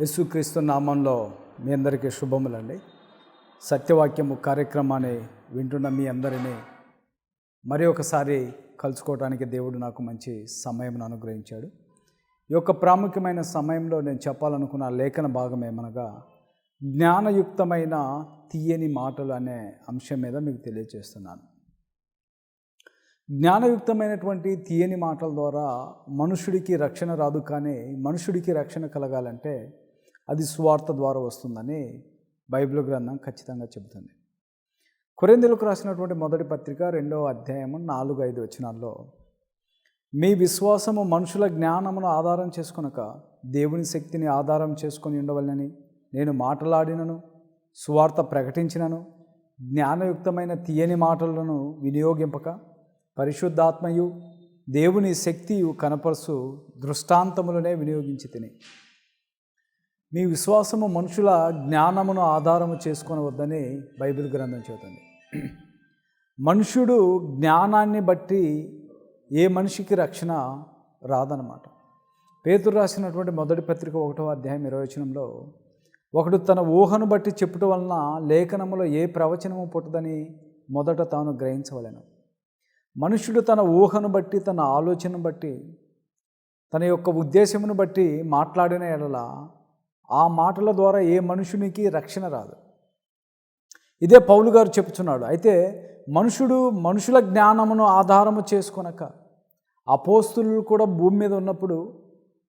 యేసుక్రీస్తు నామంలో మీ అందరికీ శుభములండి. సత్యవాక్యము కార్యక్రమాన్ని వింటున్న మీ అందరినీ మరి ఒకసారి కలుసుకోవడానికి దేవుడు నాకు మంచి సమయం అనుగ్రహించాడు. ఈ యొక్క ప్రాముఖ్యమైన సమయంలో నేను చెప్పాలనుకున్న లేఖన భాగం ఏమనగా జ్ఞానయుక్తమైన తీయని మాటలు అనే అంశం మీద మీకు తెలియజేస్తున్నాను. జ్ఞానయుక్తమైనటువంటి తీయని మాటల ద్వారా మనుషుడికి రక్షణ రాదు కానీ మనుషుడికి రక్షణ కలగాలంటే అది స్వార్థ ద్వారా వస్తుందని బైబిల్ గ్రంథం ఖచ్చితంగా చెబుతుంది. కొరిందులకు రాసినటువంటి మొదటి పత్రిక రెండవ అధ్యాయము నాలుగు ఐదు వచనాల్లో మీ విశ్వాసము మనుషుల జ్ఞానమును ఆధారం చేసుకునక దేవుని శక్తిని ఆధారం చేసుకొని ఉండవలనని నేను మాట్లాడినను సువార్త ప్రకటించినను జ్ఞానయుక్తమైన తీయని మాటలను వినియోగింపక పరిశుద్ధాత్మయు దేవుని శక్తియు కనపరుసు దృష్టాంతములనే వినియోగించి తిని. మీ విశ్వాసము మనుషుల జ్ఞానమును ఆధారము చేసుకొనవద్దని బైబిల్ గ్రంథం చెబుతుంది. మనుషుడు జ్ఞానాన్ని బట్టి ఏ మనిషికి రక్షణ రాదనమాట పేతురు రాసినటువంటి మొదటి పత్రిక ఒకటో అధ్యాయం ఇరవై ఒకడు తన ఊహను బట్టి చెప్పుట వలన లేఖనములో ఏ ప్రవచనము పుట్టదని మొదట తాను గ్రహించవలెను. మనుషుడు తన ఊహను బట్టి తన ఆలోచనను బట్టి తన యొక్క ఉద్దేశమును బట్టి మాట్లాడిన ఎడల ఆ మాటల ద్వారా ఏ మనుషునికి రక్షణ రాదు. ఇదే పౌలు గారు చెప్తున్నాడు. అయితే మనుషుడు మనుషుల జ్ఞానమును ఆధారము చేసుకొనక అపోస్తులు కూడా భూమి మీద ఉన్నప్పుడు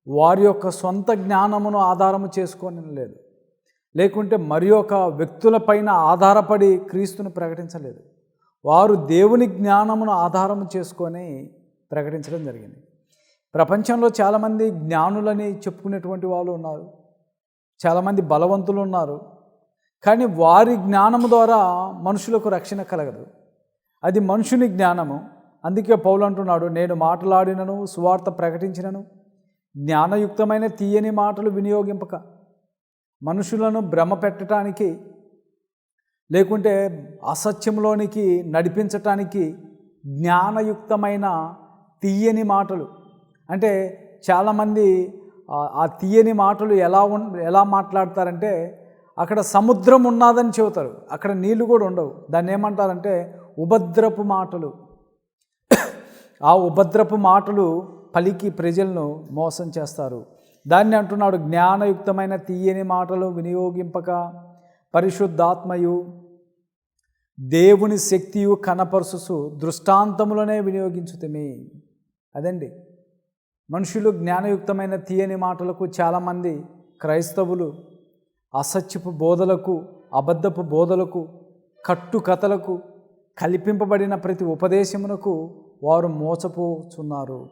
వారి యొక్క సొంత జ్ఞానమును ఆధారము చేసుకొని లేదు. లేకుంటే మరి ఒక వ్యక్తులపైన ఆధారపడి క్రీస్తును ప్రకటించలేదు. వారు దేవుని జ్ఞానమును ఆధారము చేసుకొని ప్రకటించడం జరిగింది. ప్రపంచంలో చాలామంది జ్ఞానులని చెప్పుకునేటువంటి వాళ్ళు ఉన్నారు. చాలామంది బలవంతులు ఉన్నారు కానీ వారి జ్ఞానము ద్వారా మనుషులకు రక్షణ కలగదు. అది మనుషుని జ్ఞానము. అందుకే పౌలు అంటున్నాడు నేను మాట్లాడినను సువార్త ప్రకటించినను. జ్ఞానయుక్తమైన తీయని మాటలు వినియోగింపక. మనుషులను భ్రమ పెట్టడానికి లేకుంటే అసత్యంలోనికి నడిపించటానికి జ్ఞానయుక్తమైన తీయని మాటలు. అంటే చాలామంది ఆ తీయని మాటలు ఎలా ఉన్ ఎలా మాట్లాడతారంటే అక్కడ సముద్రం ఉన్నదని చెబుతారు. అక్కడ నీళ్ళు కూడా ఉండవు. దాన్ని ఏమంటారంటే ఉపద్రపు మాటలు. ఆ ఉపద్రపు మాటలు పలికి ప్రజలను మోసం చేస్తారు. దాన్ని అంటున్నాడు జ్ఞానయుక్తమైన తీయని మాటలు వినియోగింపక పరిశుద్ధాత్మయు. దేవుని శక్తియు కనపరుసు దృష్టాంతములనే వినియోగించుతమే. అదండి. మనుషులు జ్ఞానయుక్తమైన తీయని మాటలకు చాలామంది క్రైస్తవులు అసత్యపు బోధలకు అబద్ధపు బోధలకు కట్టు కథలకు కల్పింపబడిన ప్రతి ఉపదేశమునకు వారు మోసపోచున్నారు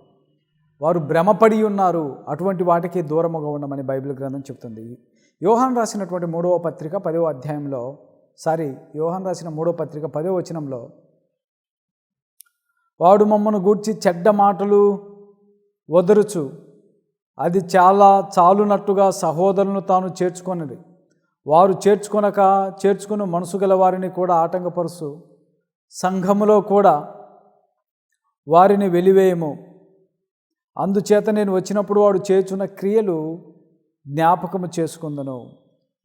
వారు భ్రమపడి ఉన్నారు. అటువంటి వాటికి దూరముగా ఉండమని బైబిల్ గ్రంథం చెప్తుంది. యోహాన్ రాసినటువంటి మూడవ పత్రిక పదవ అధ్యాయంలో సారీ యోహాన్ రాసిన మూడవ పత్రిక పదవ వచనంలో వాడు మమ్మను గూర్చి చెడ్డ మాటలు వదరుచు. అది చాలా చాలునట్టుగా సహోదరులను తాను చేర్చుకొనిది వారు చేర్చుకొనక చేర్చుకుని మనసు గల వారిని కూడా ఆటంకపరుచు సంఘములో కూడా వారిని వెలివేయము. అందుచేత నేను వచ్చినప్పుడు వాడు చేర్చున్న క్రియలు జ్ఞాపకము చేసుకుందను.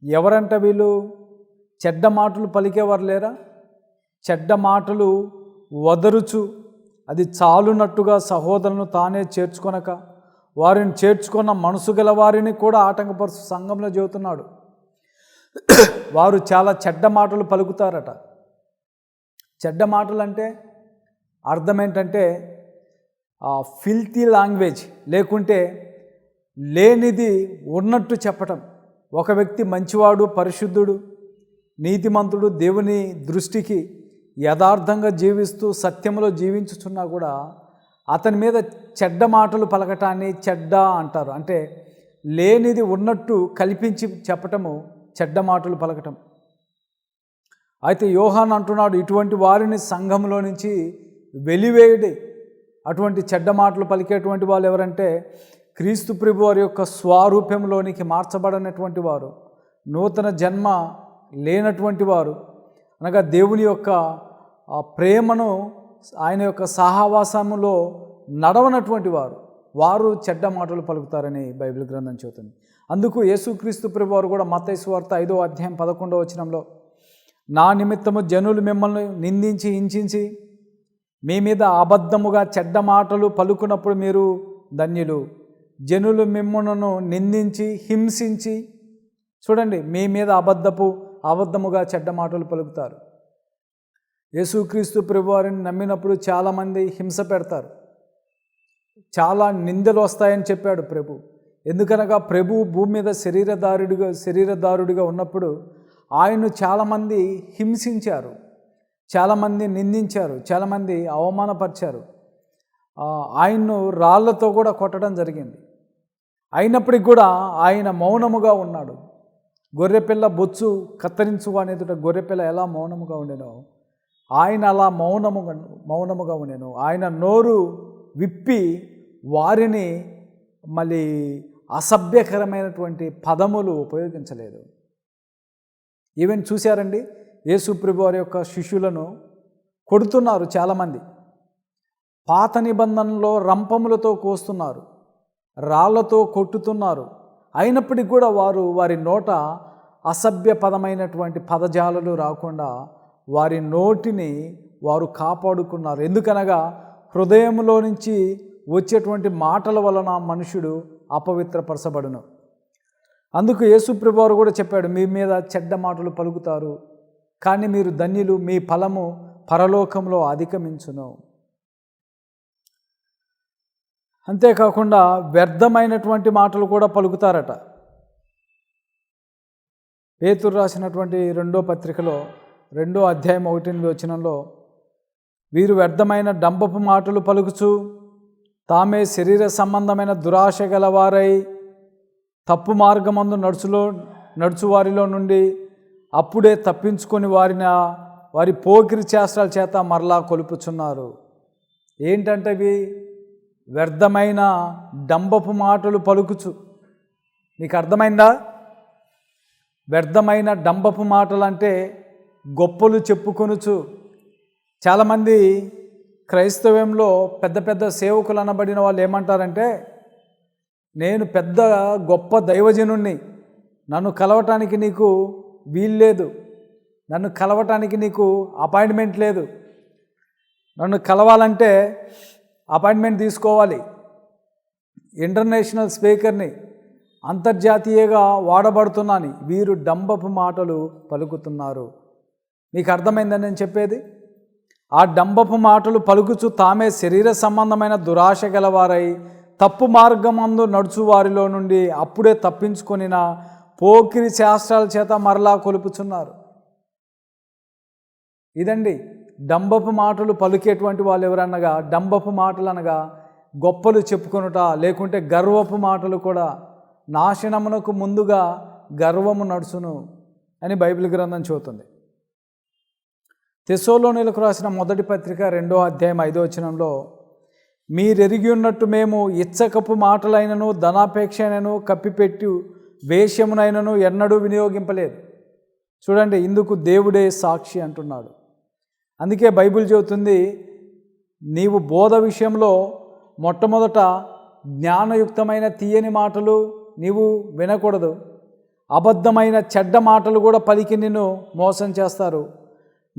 ఎవరంట వీళ్ళు? చెడ్డ మాటలు పలికేవారు లేరా? చెడ్డ మాటలు వదరుచు. అది చాలునట్టుగా సహోదరులను తానే చేర్చుకొనక వారిని చేర్చుకున్న మనసు గల వారిని కూడా ఆటంకపరుచు సంఘంలో చెబుతున్నాడు. వారు చాలా చెడ్డ మాటలు పలుకుతారట. చెడ్డ మాటలు అంటే అర్థం ఏంటంటే ఫిల్తీ లాంగ్వేజ్ లేకుంటే లేనిది ఉన్నట్టు చెప్పటం. ఒక వ్యక్తి మంచివాడు పరిశుద్ధుడు నీతిమంతుడు దేవుని దృష్టికి యథార్థంగా జీవిస్తూ సత్యంలో జీవించుచున్నా కూడా అతని మీద చెడ్డ మాటలు పలకటాన్ని చెడ్డ అంటారు. అంటే లేనిది ఉన్నట్టు కల్పించి చెప్పటము చెడ్డ మాటలు పలకటం. అయితే యోహాన్ అంటున్నాడు ఇటువంటి వారిని సంఘంలో నుంచి వెలివేయడి. అటువంటి చెడ్డ మాటలు పలికేటువంటి వాళ్ళు ఎవరంటే క్రీస్తు ప్రభు వారి యొక్క స్వారూప్యంలోనికి మార్చబడినటువంటి వారు నూతన జన్మ లేనటువంటి వారు అనగా దేవుని యొక్క ఆ ప్రేమను ఆయన యొక్క సహవాసములో నడవనటువంటి వారు. వారు చెడ్డ మాటలు పలుకుతారని బైబిల్ గ్రంథం చెబుతుంది. అందుకు యేసుక్రీస్తు ప్రభు వారు కూడా మత్తయి వార్త ఐదో అధ్యాయం పదకొండవ వచనంలో నా నిమిత్తము జనులు మిమ్మల్ని నిందించి హింసించి మీ మీద అబద్ధముగా చెడ్డ మాటలు పలుకున్నప్పుడు మీరు ధన్యులు. జనులు మిమ్మల్ని నిందించి హింసించి చూడండి మీ మీద అబద్ధపు అబద్ధముగా చెడ్డ మాటలు పలుకుతారు. యేసుక్రీస్తు ప్రభువారిని నమ్మినప్పుడు చాలామంది హింస పెడతారు. చాలా నిందలు వస్తాయని చెప్పాడు ప్రభు. ఎందుకనగా ప్రభు భూమి మీద శరీరదారుడిగా శరీరదారుడిగా ఉన్నప్పుడు ఆయన్ను చాలామంది హింసించారు. చాలామంది నిందించారు. చాలామంది అవమానపరిచారు. ఆయన్ను రాళ్ళతో కూడా కొట్టడం జరిగింది. అయినప్పటికి కూడా ఆయన మౌనముగా ఉన్నాడు. గొర్రెపిల్ల బొచ్చు కత్తిరించు అనేది గొర్రెపిల్ల ఎలా మౌనముగా ఉండేదో ఆయన అలా మౌనముగా మౌనముగా ఉండేను. ఆయన నోరు విప్పి వారిని మళ్ళీ అసభ్యకరమైనటువంటి పదములు ఉపయోగించలేదు. ఈవెన్ చూశారండి? యేసుప్రభు వారి యొక్క శిష్యులను కొడుతున్నారు చాలామంది. పాత నిబంధనలో రంపములతో కోస్తున్నారు రాళ్ళతో కొట్టుతున్నారు. అయినప్పటికీ కూడా వారు వారి నోట అసభ్యపదమైనటువంటి పదజాలలు రాకుండా వారి నోటిని వారు కాపాడుకున్నారు. ఎందుకనగా హృదయంలో నుంచి వచ్చేటువంటి మాటల వలన మనుషుడు అపవిత్రపరచబడును. అందుకు యేసుప్రభువారు కూడా చెప్పాడు మీ మీద చెడ్డ మాటలు పలుకుతారు కానీ మీరు ధన్యులు మీ ఫలము పరలోకంలో అధిగమించును. అంతేకాకుండా వ్యర్థమైనటువంటి మాటలు కూడా పలుకుతారట. పేతురు రాసినటువంటి రెండో పత్రికలో రెండో అధ్యాయం ఒకటి వచనంలో వీరు వ్యర్థమైన డంబపు మాటలు పలుకుచు తామే శరీర సంబంధమైన దురాశ గలవారై తప్పు మార్గమందు నడుచులో నడుచువారిలో నుండి అప్పుడే తప్పించుకొని వారిన వారి పోకిరి చేష్టల చేత మరలా కొలుపుచున్నారు. ఏంటంటే ఇవి వ్యర్థమైన డంబపు మాటలు పలుకుచు. నీకు అర్థమైందా వ్యర్థమైన డంబపు మాటలు అంటే గొప్పలు చెప్పుకొనుచు. చాలామంది క్రైస్తవ్యంలో పెద్ద పెద్ద సేవకులు అనబడిన వాళ్ళు ఏమంటారంటే నేను పెద్ద గొప్ప దైవజనుణ్ణి. నన్ను కలవటానికి నీకు వీల్లేదు నన్ను కలవటానికి నీకు అపాయింట్మెంట్ లేదు. నన్ను కలవాలంటే అపాయింట్మెంట్ తీసుకోవాలి. ఇంటర్నేషనల్ స్పీకర్ని అంతర్జాతీయగా వాడబడుతున్నాను వీరు డంబపు మాటలు పలుకుతున్నారు. మీకు అర్థమైందని నేను చెప్పేది? ఆ డంబపు మాటలు పలుకుచు తామే శరీర సంబంధమైన దురాశ గలవారై తప్పు మార్గమందు నడుచు వారిలో నుండి అప్పుడే తప్పించుకొనిన పోకిరి శాస్త్రాల చేత మరలా కొలుపుచున్నారు. ఇదండి డంబపు మాటలు పలికేటువంటి వాళ్ళు ఎవరనగా డంబపు మాటలు అనగా గొప్పలు చెప్పుకొనుట లేకుంటే గర్వపు మాటలు కూడా నాశనమునకు ముందుగా గర్వము నడుచును అని బైబిల్ గ్రంథం చెబుతుంది. తెసోలోనిలకు రాసిన మొదటి పత్రిక రెండో అధ్యాయం ఐదో వచనంలో మీరెరిగి ఉన్నట్టు మేము ఇచ్చకపు మాటలైనను ధనాపేక్షనను కప్పిపెట్టి వేషమునైనను ఎన్నడూ వినియోగింపలేదు. చూడండి ఇందుకు దేవుడే సాక్షి అంటున్నాడు. అందుకే బైబిల్ చెబుతుంది నీవు బోధ విషయంలో మొట్టమొదట జ్ఞానయుక్తమైన తీయని మాటలు నీవు వినకూడదు. అబద్ధమైన చెడ్డ మాటలు కూడా పలికి నిన్ను మోసం చేస్తారు.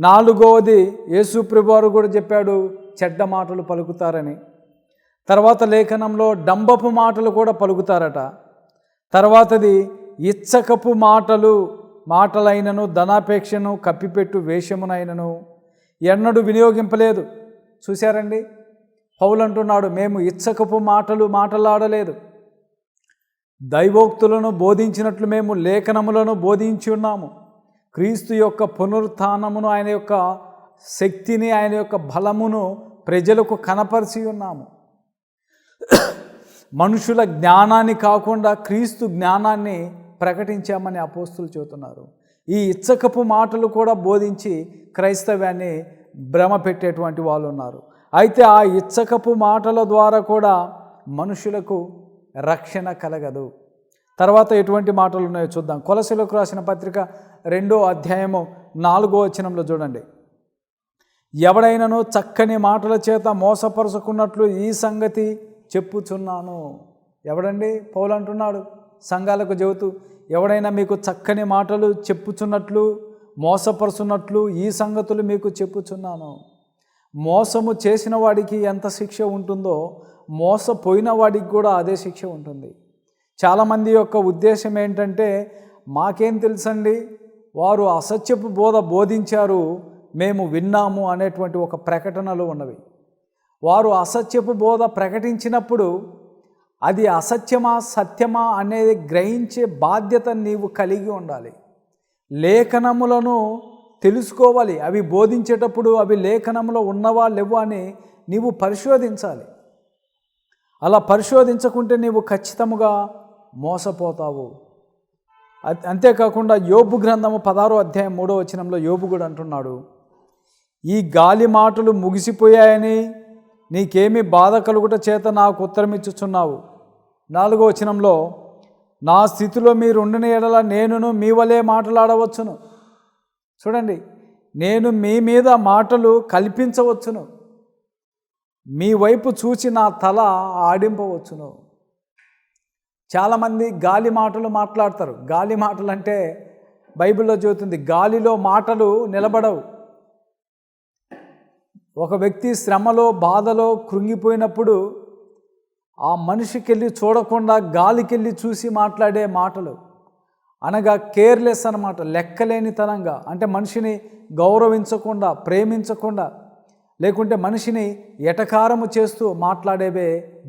నాలుగవది యేసుప్రభువారు కూడా చెప్పాడు చెడ్డ మాటలు పలుకుతారని. తర్వాత లేఖనంలో డంబపు మాటలు కూడా పలుకుతారట. తర్వాతది ఇచ్చకపు మాటలు మాటలైనను ధనాపేక్షను కప్పిపెట్టు వేషమునైనను ఎన్నడూ వినియోగింపలేదు. చూశారండి? పౌలు అంటున్నాడు మేము ఇచ్చకపు మాటలు మాటలాడలేదు. దైవోక్తులను బోధించినట్లు మేము లేఖనములను బోధించి ఉన్నాము. క్రీస్తు యొక్క పునరుత్నమును ఆయన యొక్క శక్తిని ఆయన యొక్క బలమును ప్రజలకు కనపరిచి ఉన్నాము. మనుషుల జ్ఞానాన్ని కాకుండా క్రీస్తు జ్ఞానాన్ని ప్రకటించామని అపోస్తులు చెబుతున్నారు. ఈ ఇచ్చకపు మాటలు కూడా బోధించి క్రైస్తవ్యాన్ని భ్రమ పెట్టేటువంటి వాళ్ళు ఉన్నారు. అయితే ఆ ఇచ్చకపు మాటల ద్వారా కూడా మనుషులకు రక్షణ కలగదు. తర్వాత ఎటువంటి మాటలు ఉన్నాయో చూద్దాం. కొలసలకు రాసిన పత్రిక రెండో అధ్యాయము నాలుగో వచనంలో చూడండి. ఎవడైనను చక్కని మాటల చేత మోసపరుచుకున్నట్లు ఈ సంగతి చెప్పుచున్నాను. ఎవడండి? పౌలు అంటున్నాడు. సంఘాలకు చెబుతూ ఎవడైనా మీకు చక్కని మాటలు చెప్పుచున్నట్లు మోసపరుచున్నట్లు ఈ సంగతులు మీకు చెప్పుచున్నాను. మోసము చేసిన వాడికి ఎంత శిక్ష ఉంటుందో మోసపోయిన వాడికి కూడా అదే శిక్ష ఉంటుంది. చాలామంది యొక్క ఉద్దేశం ఏంటంటే మాకేం తెలుసండి? వారు అసత్యపు బోధ బోధించారు మేము విన్నాము అనేటువంటి ఒక ప్రకటనలు ఉన్నవి. వారు అసత్యపు బోధ ప్రకటించినప్పుడు అది అసత్యమా సత్యమా అనేది గ్రహించే బాధ్యత నీవు కలిగి ఉండాలి. లేఖనములను తెలుసుకోవాలి. అవి బోధించేటప్పుడు అవి లేఖనంలో ఉన్నవా లేవా అని నీవు పరిశోధించాలి. అలా పరిశోధించకుంటే నీవు ఖచ్చితముగా మోసపోతావు. అంతేకాకుండా యోబు గ్రంథము పదారో అధ్యాయం మూడో వచనంలో యోబు కూడా అంటున్నాడు ఈ గాలి మాటలు ముగిసిపోయాయని నీకేమి బాధ కలుగుట చేత నాకు ఉత్తరం ఇచ్చుచున్నావు. నాలుగో వచనంలో నా స్థితిలో మీరుండిన ఎడల నేనును మీ వలే మాట్లాడవచ్చును. చూడండి నేను మీ మీద మాటలు కల్పించవచ్చును. మీ వైపు చూసి నా తల ఆడింపవచ్చును. చాలామంది గాలి మాటలు మాట్లాడతారు. గాలి మాటలు అంటే బైబిల్లో చదువుతుంది గాలిలో మాటలు నిలబడవు. ఒక వ్యక్తి శ్రమలో బాధలో కృంగిపోయినప్పుడు ఆ మనిషికెళ్ళి చూడకుండా గాలికెళ్ళి చూసి మాట్లాడే మాటలు. అనగా కేర్లెస్ అనమాట లెక్కలేనితనంగా. అంటే మనిషిని గౌరవించకుండా ప్రేమించకుండా లేకుంటే మనిషిని ఎటకారము చేస్తూ మాట్లాడేవే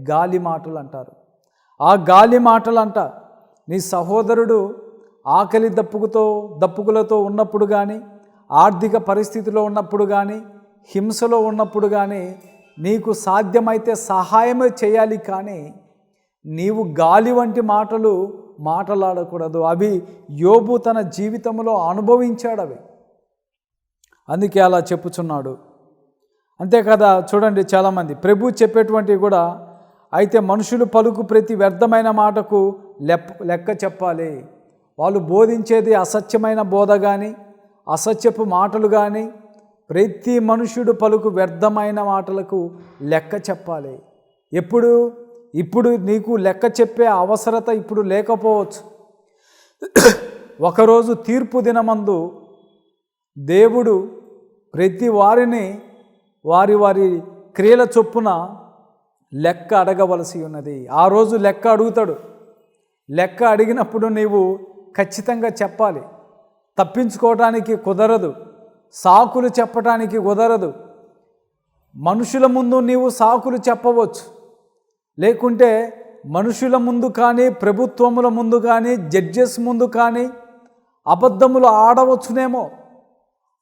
గాలి మాటలు అంటారు. ఆ గాలి మాటలంట. నీ సహోదరుడు ఆకలి దప్పుకుతో దప్పుకులతో ఉన్నప్పుడు కానీ ఆర్థిక పరిస్థితిలో ఉన్నప్పుడు కానీ హింసలో ఉన్నప్పుడు కానీ నీకు సాధ్యమైతే సహాయమే చేయాలి కానీ నీవు గాలి వంటి మాటలు మాటలాడకూడదు. అవి యోబు తన జీవితంలో అనుభవించాడు అవి. అందుకే అలా చెప్పుచున్నాడు. అంతే కదా చూడండి చాలామంది. ప్రభు చెప్పేటువంటివి కూడా అయితే మనుషులు పలుకు ప్రతి వ్యర్థమైన మాటకు లెప్ లెక్క చెప్పాలి. వాళ్ళు బోధించేది అసత్యమైన బోధ కానీ అసత్యపు మాటలు కానీ ప్రతి మనుషుడు పలుకు వ్యర్థమైన మాటలకు లెక్క చెప్పాలి. ఎప్పుడు? ఇప్పుడు నీకు లెక్క చెప్పే అవసరత ఇప్పుడు లేకపోవచ్చు. ఒకరోజు తీర్పు దినమందు దేవుడు ప్రతి వారిని వారి వారి క్రియల చొప్పున లెక్క అడగవలసి ఉన్నది. ఆ రోజు లెక్క అడుగుతాడు. లెక్క అడిగినప్పుడు నీవు ఖచ్చితంగా చెప్పాలి. తప్పించుకోవటానికి కుదరదు. సాకులు చెప్పటానికి కుదరదు. మనుషుల ముందు నీవు సాకులు చెప్పవచ్చు. లేకుంటే మనుషుల ముందు కానీ ప్రభుత్వముల ముందు కానీ జడ్జెస్ ముందు కానీ అబద్ధములు ఆడవచ్చునేమో.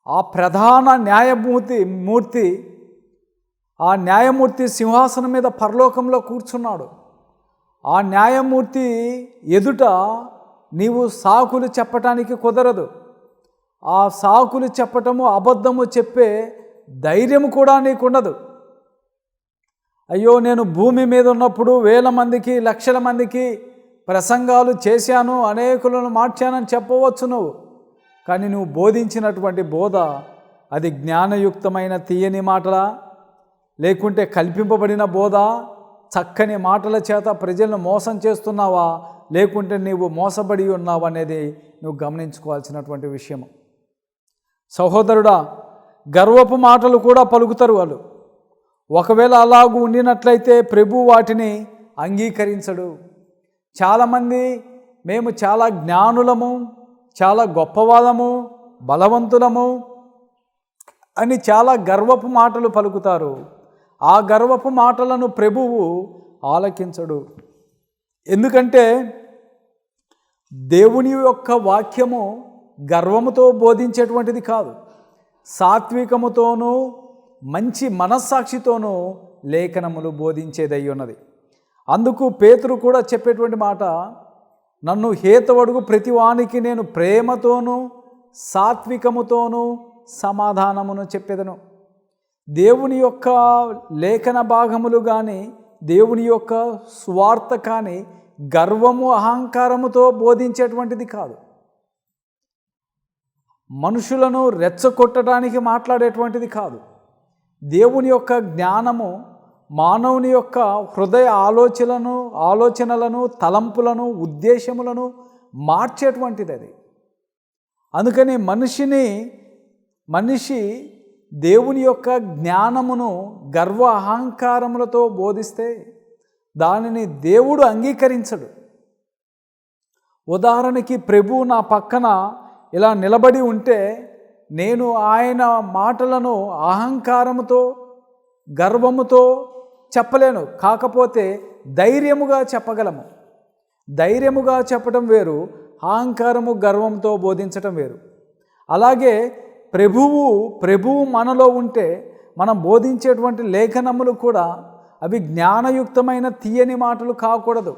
ఆ ప్రధాన న్యాయమూర్తి మూర్తి ఆ న్యాయమూర్తి సింహాసనం మీద పరలోకంలో కూర్చున్నాడు. ఆ న్యాయమూర్తి ఎదుట నీవు సాకులు చెప్పటానికి కుదరదు. ఆ సాకులు చెప్పటము అబద్ధము చెప్పే ధైర్యం కూడా నీకుండదు. అయ్యో నేను భూమి మీద ఉన్నప్పుడు వేల మందికి లక్షల మందికి ప్రసంగాలు చేశాను అనేకులను మార్చానని చెప్పవచ్చు నువ్వు. కానీ నువ్వు బోధించినటువంటి బోధ అది జ్ఞానయుక్తమైన తీయని మాటలా? లేకుంటే కల్పింపబడిన బోధ చక్కని మాటల చేత ప్రజలను మోసం చేస్తున్నావా? లేకుంటే నీవు మోసబడి ఉన్నావా అనేది నువ్వు గమనించుకోవాల్సినటువంటి విషయం సహోదరుడా గర్వపు మాటలు కూడా పలుకుతారు వాళ్ళు. ఒకవేళ అలాగూ ఉండినట్లయితే ప్రభు వాటిని అంగీకరించడు. చాలామంది మేము చాలా జ్ఞానులము చాలా గొప్పవాదము బలవంతులము అని చాలా గర్వపు మాటలు పలుకుతారు. ఆ గర్వపు మాటలను ప్రభువు ఆలకించడు. ఎందుకంటే దేవుని యొక్క వాక్యము గర్వముతో బోధించేటువంటిది కాదు. సాత్వికముతోనూ మంచి మనస్సాక్షితోనూ లేఖనములు బోధించేదై ఉన్నది. అందుకు పేతురు కూడా చెప్పేటువంటి మాట నన్ను హేతవడుగు ప్రతివానికి నేను ప్రేమతోనూ సాత్వికముతోనూ సమాధానమును చెప్పేదను. దేవుని యొక్క లేఖన భాగములు కానీ దేవుని యొక్క స్వార్థ కానీ గర్వము అహంకారముతో బోధించేటువంటిది కాదు. మనుషులను రెచ్చగొట్టడానికి మాట్లాడేటువంటిది కాదు. దేవుని యొక్క జ్ఞానము మానవుని యొక్క హృదయ ఆలోచనలను ఆలోచనలను తలంపులను ఉద్దేశములను మార్చేటువంటిది అది. అందుకని మనిషిని మనిషి దేవుని యొక్క జ్ఞానమును గర్వ అహంకారములతో బోధిస్తే దానిని దేవుడు అంగీకరించడు. ఉదాహరణకి ప్రభు నా పక్కన ఇలా నిలబడి ఉంటే నేను ఆయన మాటలను అహంకారముతో గర్వముతో చెప్పలేను. కాకపోతే ధైర్యముగా చెప్పగలము. ధైర్యముగా చెప్పడం వేరు అహంకారము గర్వంతో బోధించటం వేరు. అలాగే ప్రభువు ప్రభువు మనలో ఉంటే మనం బోధించేటువంటి లేఖనములు కూడా అవి జ్ఞానయుక్తమైన తీయని మాటలు కాకూడదు.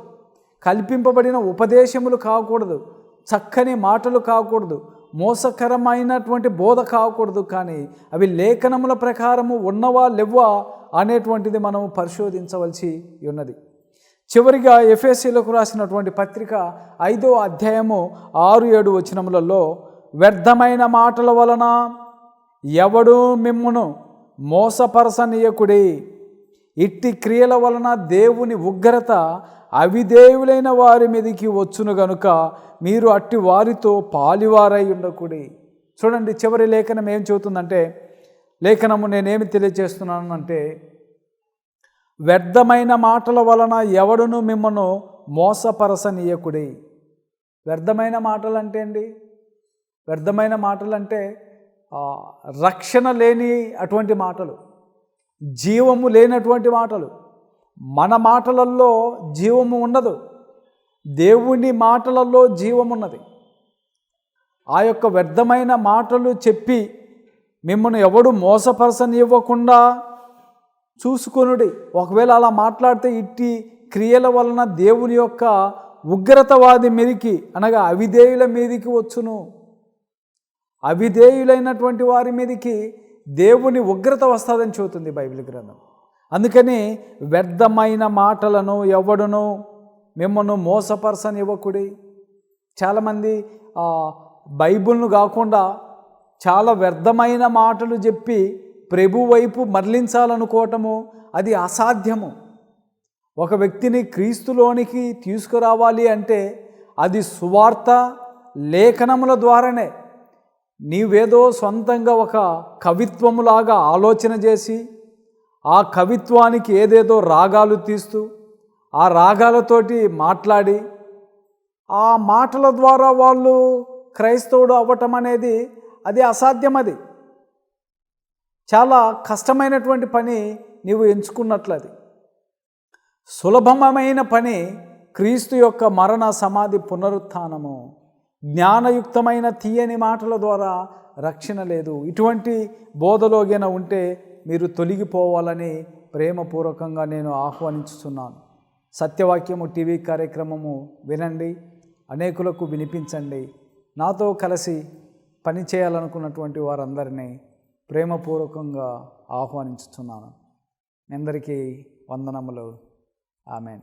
కల్పింపబడిన ఉపదేశములు కాకూడదు. చక్కని మాటలు కాకూడదు. మోసకరమైనటువంటి బోధ కాకూడదు కానీ అవి లేఖనముల ప్రకారము ఉన్నవా లేవా అనేటువంటిది మనం పరిశోధించవలసి ఉన్నది. చివరిగా ఎఫ్ఎస్సీలకు రాసినటువంటి పత్రిక ఐదో అధ్యాయము ఆరు ఏడు వచనములలో వ్యర్థమైన మాటల వలన ఎవడు మిమ్మును మోసపరసనీయకుడి ఇట్టి క్రియల వలన దేవుని ఉగ్రత అవిదేవులైన వారి మీదకి వచ్చును గనుక మీరు అట్టి వారితో పాలివారై ఉండకుడి. చూడండి చివరి లేఖనం ఏం చెబుతుందంటే లేఖనము నేనేమి తెలియజేస్తున్నాను అంటే వ్యర్థమైన మాటల వలన ఎవడును మిమ్మను మోసపరసనీయకుడి వ్యర్థమైన మాటలు అంటే అండి వ్యర్థమైన మాటలు అంటే రక్షణ లేని అటువంటి మాటలు జీవము లేనటువంటి మాటలు. మన మాటలలో జీవము ఉండదు. దేవుని మాటలలో జీవమున్నది. ఆ యొక్క వ్యర్థమైన మాటలు చెప్పి మిమ్మల్ని ఎవడు మోసపరచనివ్వకుండా చూసుకొనుడి. ఒకవేళ అలా మాట్లాడితే ఇట్టి క్రియల వలన దేవుని యొక్క ఉగ్రతవాది మీదికి అనగా అవిధేయుల మీదికి వచ్చును. అవిధేయులైనటువంటి వారి మీదికి దేవుని ఉగ్రత వస్తుందని చెబుతుంది బైబిల్ గ్రంథం. అందుకని వ్యర్థమైన మాటలను ఎవడును మిమ్మల్ని మోసపరచనివ్వకుడి. చాలామంది బైబిల్ను కాకుండా చాలా వ్యర్థమైన మాటలు చెప్పి ప్రభు వైపు మరలించాలనుకోవటము అది అసాధ్యము. ఒక వ్యక్తిని క్రీస్తులోనికి తీసుకురావాలి అంటే అది సువార్త లేఖనముల ద్వారానే నీవేదో సొంతంగా ఒక కవిత్వములాగా ఆలోచన చేసి ఆ కవిత్వానికి ఏదేదో రాగాలు తీస్తూ ఆ రాగాలతోటి మాట్లాడి ఆ మాటల ద్వారా వాళ్ళు క్రైస్తవుడు అవ్వటం అనేది అది అసాధ్యం అది. చాలా కష్టమైనటువంటి పని నీవు ఎంచుకున్నట్లది. సులభమైన పని క్రీస్తు యొక్క మరణ సమాధి పునరుత్థానము. జ్ఞానయుక్తమైన తీయని మాటల ద్వారా రక్షణ లేదు. ఇటువంటి బోధలోగైనా ఉంటే మీరు తొలగిపోవాలని ప్రేమపూర్వకంగా నేను ఆహ్వానించుతున్నాను సత్యవాక్యము టీవీ కార్యక్రమము వినండి అనేకులకు వినిపించండి. నాతో కలిసి పని చేయాలనుకున్నటువంటి వారందరినీ ప్రేమపూర్వకంగా ఆహ్వానించుతున్నాను అందరికీ వందనములు. ఆమెన్.